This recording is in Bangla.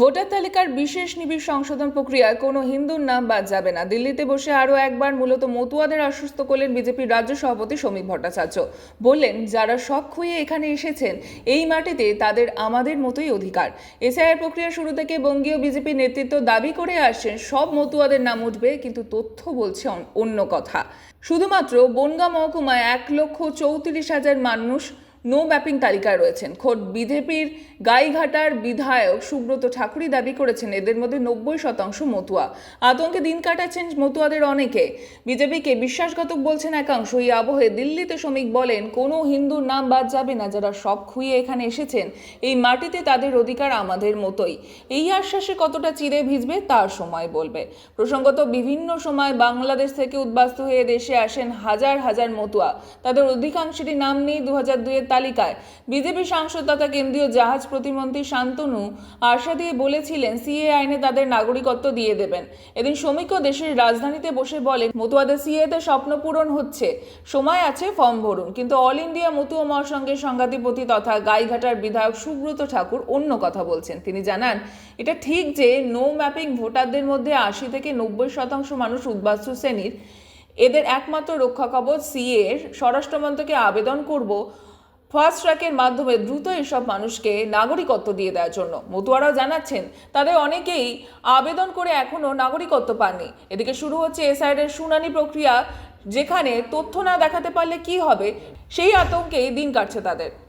ভোটার তালিকার বিশেষ নিবিড় সংশোধন প্রক্রিয়ায় কোনো হিন্দুর নাম বাদ যাবে না। দিল্লিতে বসে আরও একবার মূলত মতুয়াদের আশ্বস্ত করলেন বিজেপির রাজ্য সভাপতি সমীপ ভট্টাচার্য। বললেন, যারা শখ খুঁয়ে এখানে এসেছেন, এই মাটিতে তাদের আমাদের মতোই অধিকার। এসআইআর প্রক্রিয়া শুরু থেকে বঙ্গীয় বিজেপি নেতৃত্ব দাবি করে আসছেন, সব মতুয়াদের নাম উঠবে, কিন্তু তথ্য বলছে অন্য কথা। শুধুমাত্র বনগাঁ মহকুমায় এক লক্ষ চৌত্রিশ হাজার মানুষ নো ম্যাপিং তালিকায় রয়েছেন। খোদ বিজেপির গাইঘাটার বিধায়ক সুব্রত ঠাকুরই দাবি করেছেন, এদের মধ্যে নব্বই শতাংশ মতুয়া। আতঙ্কে দিন কাটাচ্ছেন মতুয়াদের অনেকে। বিজেপিকে বিশ্বাসঘাতক বলছেন একাংশ এই আবহে দিল্লিতে শ্রমিক বলেন, কোনো হিন্দুর নাম বাদ যাবে না, যারা সব খুইয়ে এখানে এসেছেন। এই মাটিতে তাদের অধিকার আমাদের মতোই। এই আশ্বাসে কতটা চিরে ভিজবে, তার সময় বলবে। প্রসঙ্গত, বিভিন্ন সময় বাংলাদেশ থেকে উদ্বাস্ত হয়ে দেশে আসেন হাজার হাজার মতুয়া। তাদের অধিকাংশেরই নাম নেই। দু হাজার তালিকায়। বিজেপি সাংসদ তথা কেন্দ্রীয় জাহাজ প্রতিমন্ত্রী শান্তনু আশা দিয়ে বলেছিলেন, সিএ আইনে তাদের নাগরিকত্ব দিয়ে দেবেন। এদিন শ্রমিকও দেশের রাজধানীতে বসে বলেন, মতুয়াদের সিএতে স্বপ্ন পূরণ হচ্ছে, সময় আছে ফর্ম ভরুন। কিন্তু অল ইন্ডিয়া মতুয়া মহাসংঘের সংঘাতিপতি তথা গাইঘাটার বিধায়ক সুব্রত ঠাকুর অন্য কথা বলছেন। তিনি জানান, এটা ঠিক যে নো ম্যাপিং ভোটারদের মধ্যে আশি থেকে নব্বই শতাংশ মানুষ উদ্বাস্তু শ্রেণির। এদের একমাত্র রক্ষা কবচ সিএ এর স্বরাষ্ট্রমন্ত্রকে আবেদন করব ফাস্ট ট্র্যাকের মাধ্যমে দ্রুত এসব মানুষকে নাগরিকত্ব দিয়ে দেওয়ার জন্য। মতুয়ারাও জানাচ্ছেন, তাদের অনেকেই আবেদন করে এখনও নাগরিকত্ব পাননি। এদিকে শুরু হচ্ছে এসআইডের শুনানি প্রক্রিয়া, যেখানে তথ্য না দেখাতে পারলে কি হবে, সেই আতঙ্কেই দিন কাটছে তাদের।